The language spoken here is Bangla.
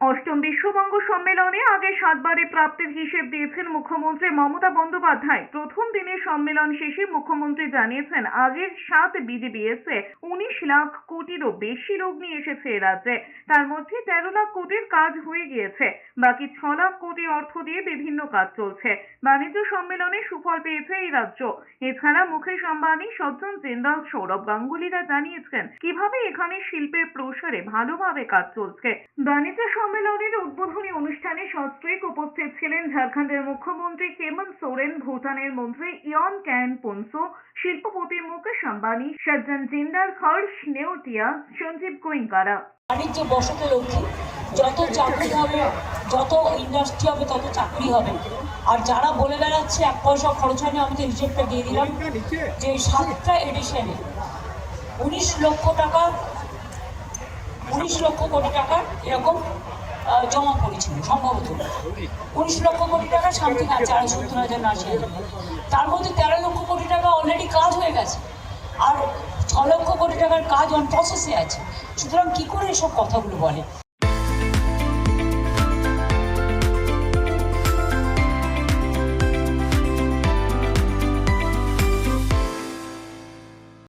অষ্টম বিশ্ববঙ্গ সম্মেলনে আগে সাতবারে প্রাপ্তির হিসেব দিয়েছেন মুখ্যমন্ত্রী মমতা বন্দ্যোপাধ্যায়। প্রথম দিনের সম্মেলন শেষে মুখ্যমন্ত্রী জানিয়েছেন আগের সাত বিডিবিএসে উনিশ লাখ কোটিরও বেশি লোক নিয়ে এসেছে রাজ্যে। তার মধ্যে তেরো লাখ কোটির কাজ হয়ে গিয়েছে। বাকি ছ লাখ কোটি অর্থ দিয়ে বিভিন্ন কাজ চলছে। বাণিজ্য সম্মেলনে সুফল পেয়েছে এই রাজ্য। এছাড়া মুকেশ আম্বানি সজ্জন জিন্দাল সৌরভ গাঙ্গুলিরা জানিয়েছেন, কীভাবে এখানে শিল্পের প্রসারে ভালোভাবে কাজ চলছে। বাণিজ্য সম্মেলনের উদ্বোধনী অনুষ্ঠানে সস্ত্রীক উপস্থিত ছিলেন ঝাড়খণ্ডের মুখ্যমন্ত্রী হেমন্ত সোরেন ভুটানের মন্ত্রী ইয়ন ক্যান পুনসো শিল্পপতি মুকেশ আম্বানি সজ্জন জিন্দাল হর্ষ নেওটিয়া সঞ্জীব গোয়েঙ্কারা। বাণিজ্য বসত লক্ষ্মী যত চাকরি হবে যত ইন্ডাস্ট্রি হবে তত চাকরি হবে। আর যারা বলে বেড়াচ্ছে এক পয়সা খরচ হয়নি আমি তো হিসেবটা দিয়ে দিলাম যে সাতটা এডিশনে উনিশ লক্ষ টাকা উনিশ লক্ষ কোটি টাকার এরকম জমা করেছিল সম্ভবত। উনিশ লক্ষ কোটি টাকা সামথিং আছে, আড়াই সত্তর হাজার আশি তার মধ্যে তেরো লক্ষ কোটি টাকা অলরেডি কাজ হয়ে গেছে। আর ছ লক্ষ কোটি টাকার কাজ অন প্রসেসে আছে। সুতরাং কি করে এসব কথাগুলো বলে?